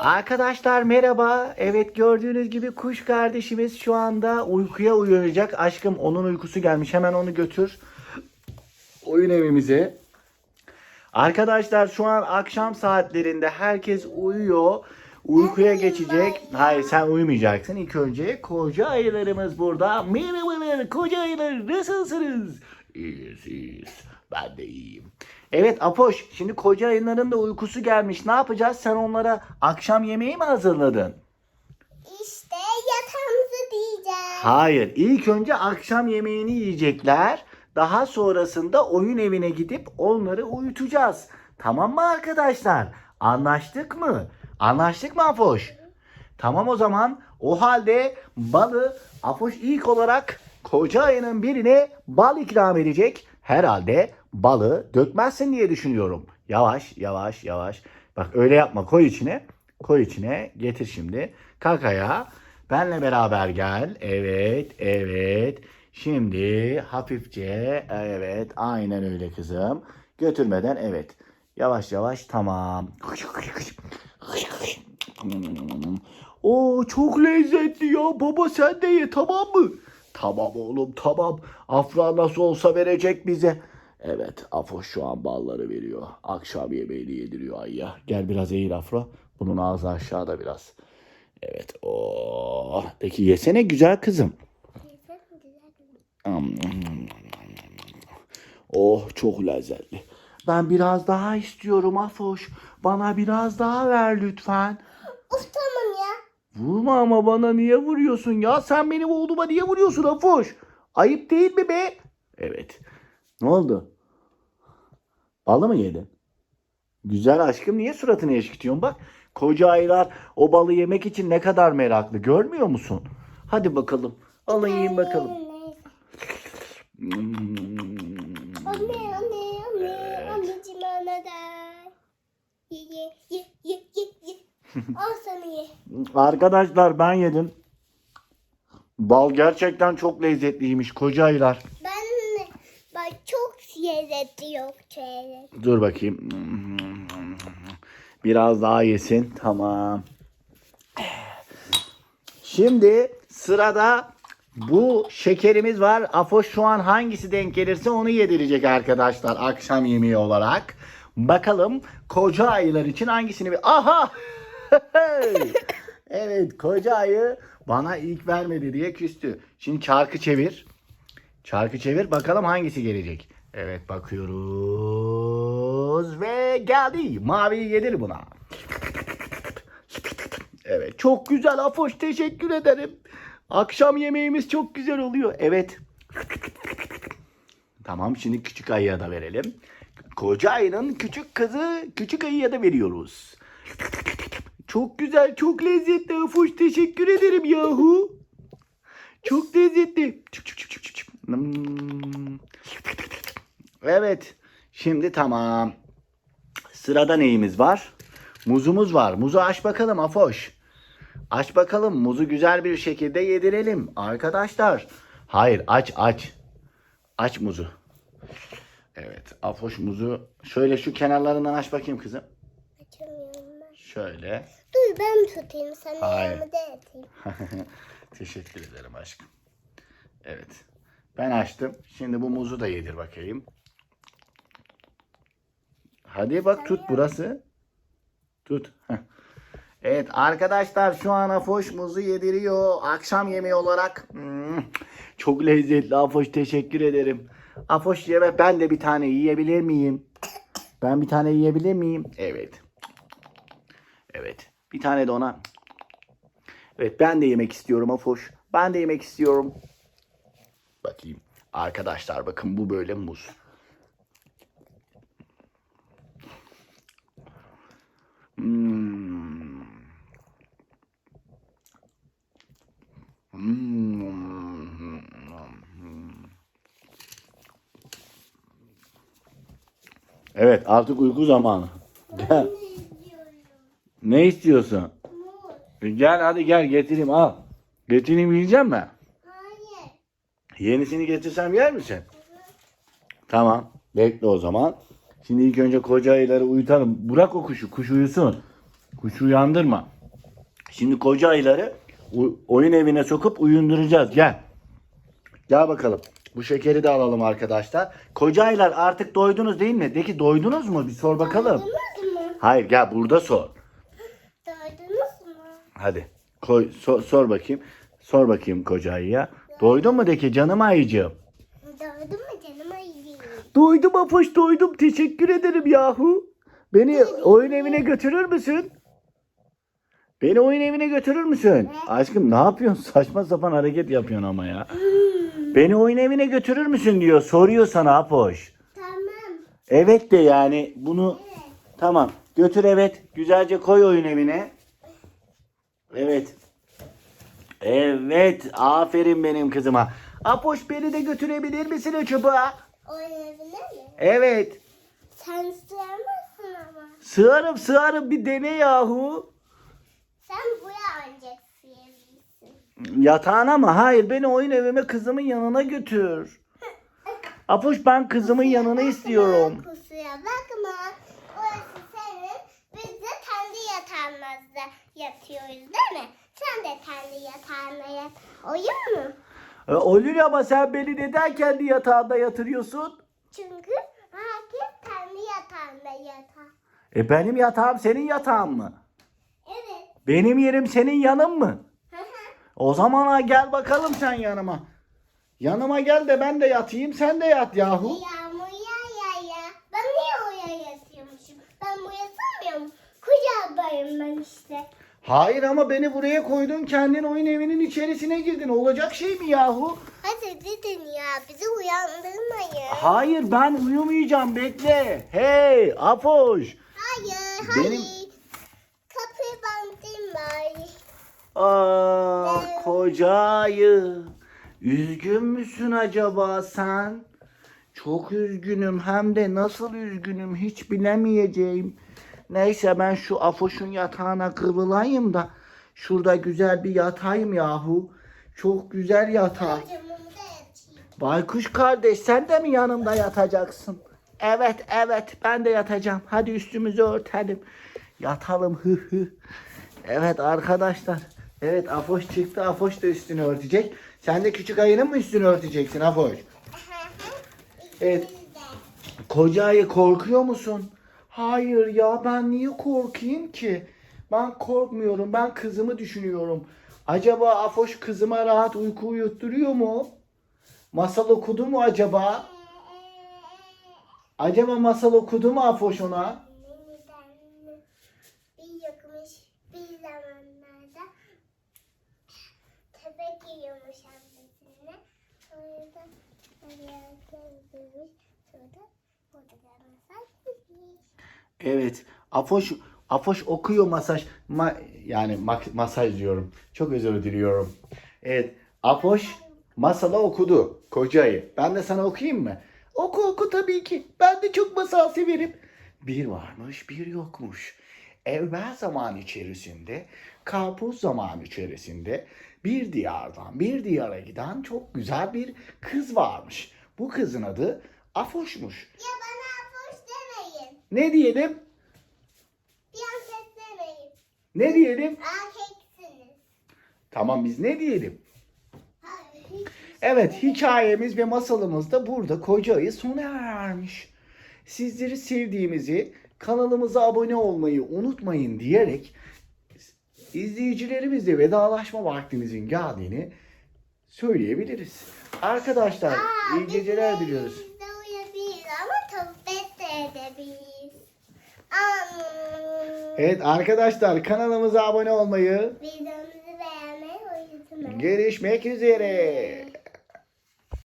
Arkadaşlar merhaba. Evet gördüğünüz gibi kuş kardeşimiz şu anda uykuya uyanacak. Aşkım onun uykusu gelmiş. Hemen onu götür. Oyun evimize. Arkadaşlar şu an akşam saatlerinde herkes uyuyor. Uykuya geçecek. Hayır sen uyumayacaksın. İlk önce koca ayılarımız burada. Merhabalar koca ayılar nasılsınız? İyiyiz iyiyiz. Ben de iyiyim. Evet Apoş şimdi koca ayıların da uykusu gelmiş. Ne yapacağız? Sen onlara akşam yemeği mi hazırladın? İşte yatağımızı diyeceğiz. Hayır. İlk önce akşam yemeğini yiyecekler. Daha sonrasında oyun evine gidip onları uyutacağız. Tamam mı arkadaşlar? Anlaştık mı? Anlaştık mı Apoş? Tamam o zaman. O halde balı Apoş ilk olarak koca ayının birine bal ikram edecek. Herhalde balı dökmezsin diye düşünüyorum. Yavaş yavaş yavaş. Bak öyle yapma koy içine. Koy içine getir şimdi. Kalk ayağa. Benle beraber gel. Evet evet. Şimdi hafifçe evet aynen öyle kızım. Götürmeden evet. Yavaş yavaş tamam. Oo çok lezzetli ya baba sen de ye tamam mı? Tamam oğlum tamam. Afra nasıl olsa verecek bize. Evet Afo şu an balları veriyor. Akşam yemeğini yediriyor Ayya. Gel biraz eğil Afra. Bunun ağzı aşağıda biraz. Evet. Oh. Peki yesene güzel kızım. Oh çok lezzetli. Ben biraz daha istiyorum Afoş. Bana biraz daha ver lütfen. Vurma ama bana niye vuruyorsun ya? Sen benim oğluma niye vuruyorsun Afoş? Ayıp değil mi be? Evet. Ne oldu? Balı mı yedin? Güzel aşkım niye suratını eşkitiyorsun? Bak koca ayılar o balı yemek için ne kadar meraklı görmüyor musun? Hadi bakalım. Alın yiyin bakalım. Anne anne anne anne. Anneciğim bana da. Ye ye ye ye ye. Al sana ye. Arkadaşlar ben yedim. Bal gerçekten çok lezzetliymiş koca ayılar. Ben bak çok lezzetli yok şöyle. Dur bakayım. Biraz daha yesin. Tamam. Şimdi sırada bu şekerimiz var. Afoş şu an hangisi denk gelirse onu yedirecek arkadaşlar akşam yemeği olarak. Bakalım koca ayılar için hangisini... Aha! Evet koca ayı bana ilk vermedi diye küstü. Şimdi çarkı çevir. Çarkı çevir bakalım hangisi gelecek. Evet bakıyoruz ve geldi. Maviyi yedir buna. Evet çok güzel Afoş teşekkür ederim. Akşam yemeğimiz çok güzel oluyor. Evet. Tamam şimdi küçük ayıya da verelim. Koca ayının küçük kızı küçük ayıya da veriyoruz. Çok güzel çok lezzetli Afoş teşekkür ederim yahu. Çok lezzetli. Çık çık çık çık çık, çık. Evet. Şimdi tamam. Sırada neyimiz var? Muzumuz var. Muzu aç bakalım Afoş. Aç bakalım. Muzu güzel bir şekilde yedirelim. Arkadaşlar. Hayır aç aç. Aç muzu. Evet. Afoş muzu. Şöyle şu kenarlarından aç bakayım kızım. Şöyle. Ben tutayım sen Hayır. ayağımı da atayım. Teşekkür ederim aşkım. Evet. Ben açtım. Şimdi bu muzu da yedir bakayım. Hadi bak tut burası. Tut. Heh. Evet arkadaşlar şu an Afoş muzu yediriyor. Akşam yemeği olarak. Hmm, çok lezzetli Afoş teşekkür ederim. Afoş yeme ben de bir tane yiyebilir miyim? Ben bir tane yiyebilir miyim? Evet. Evet. Bir tane de ona. Evet ben de yemek istiyorum Afoş. Ben de yemek istiyorum. Bakayım. Arkadaşlar bakın bu böyle muz. Hmm. Hmm. Evet artık uyku zamanı. Ne istiyorsun? Gel hadi gel getireyim al. Getireyim yiyecek mi? Hayır. Yenisini getirsem yer misin? Tamam. Bekle o zaman. Şimdi ilk önce koca ayıları uyutalım. Bırak o kuşu. Kuş uyusun. Kuşu uyandırma. Şimdi koca ayıları oyun evine sokup uyunduracağız. Gel. Gel bakalım. Bu şekeri de alalım arkadaşlar. Koca ayılar artık doydunuz değil mi? De ki doydunuz mu? Bir sor bakalım. Hayır gel burada sor. Doydunuz mu? Hadi. Koy, sor, sor bakayım. Sor bakayım koca ayıya. Doydun mu de ki canım ayıcığım. Doydun mu canım ayıcığım? Doydum Apoş doydum. Teşekkür ederim yahu. Beni oyun evine götürür müsün? Beni oyun evine götürür müsün? Aşkım ne yapıyorsun? Saçma sapan hareket yapıyorsun ama ya. Beni oyun evine götürür müsün diyor. Soruyor sana Apoş. Tamam. Evet de yani bunu Evet. tamam götür evet. Güzelce koy oyun evine. Evet. Evet. Aferin benim kızıma. Apoş beni de götürebilir misin o çubuğa? Oynayabilir mi? Evet. Sen sığamazsın ama. Sığarım sığarım bir dene yahu. Sen buraya ancak sığabilirsin. Yatağına mı? Hayır beni oyun evime kızımın yanına götür. Apoş ben kızımın yanına istiyorum. Bakma. Orası senin. Biz de kendi yatağımızda yatıyoruz değil mi? Sen de kendi yatağına yat. Oyun mu? E, olur ama sen beni neden kendi yatağında yatırıyorsun? Çünkü herkes kendi yatağında yatar. E benim yatağım senin yatağın mı? Evet. Benim yerim senin yanın mı? O zaman ha, gel bakalım sen yanıma. Yanıma gel de ben de yatayım sen de yat yahu. Yağmur ya ya ya. Ben niye oraya yatıyormuşum? Ben buraya sığmıyorum. Kucağındayım ben işte. Hayır ama beni buraya koydun kendin oyun evinin içerisine girdin. Olacak şey mi yahu? Hadi dedin ya bizi uyandırmayın. Hayır ben uyumayacağım bekle. Hey Apoş. Hayır Benim- hayır. Kapıyı bandım bari. Aa kocayı. Üzgün müsün acaba sen? Çok üzgünüm hem de nasıl üzgünüm hiç bilemeyeceğim. Neyse ben şu Afoş'un yatağına kıvrılayım da şurada güzel bir yatayım yahu. Çok güzel yatağı. Baykuş kardeş sen de mi yanımda yatacaksın? Evet evet ben de yatacağım. Hadi üstümüzü örtelim. Yatalım hı hı. Evet arkadaşlar. Evet Afoş çıktı. Afoş da üstünü örtecek. Sen de küçük ayının mı üstünü örteceksin Afoş? Evet. Koca ayı korkuyor musun? Hayır ya ben niye korkayım ki? Ben korkmuyorum. Ben kızımı düşünüyorum. Acaba Afoş kızıma rahat uyku uyutturuyor mu? Masal okudu mu acaba? Acaba masal okudu mu Afoş ona? Bir zamanlarda köpek yiyormuş annesine. Sonra da oraya gelmiş. Sonra orada da bitmiş. Evet. Afoş Afoş okuyor masaj. Ma, yani mak- masaj diyorum. Çok özür diliyorum. Evet. Afoş masalı okudu. Koca ayı. Ben de sana okuyayım mı? Oku oku tabii ki. Ben de çok masal severim. Bir varmış bir yokmuş. Evvel zaman içerisinde, karpuz zaman içerisinde bir diyardan bir diyara giden çok güzel bir kız varmış. Bu kızın adı Afoş'muş. Ya. Ne diyelim? Bir an seslemeyin. Ne diyelim? Erkeksiniz. Tamam biz ne diyelim? Hayır. Evet hikayemiz ve masalımız da burada koca ayı sona ermiş. Sizleri sevdiğimizi, kanalımıza abone olmayı unutmayın diyerek izleyicilerimizle vedalaşma vaktimizin geldiğini söyleyebiliriz. Arkadaşlar Aa, iyi geceler diliyoruz. ama de edebiliriz. Evet arkadaşlar kanalımıza abone olmayı, Videomuzu beğenmeyi unutmayın. görüşmek üzere.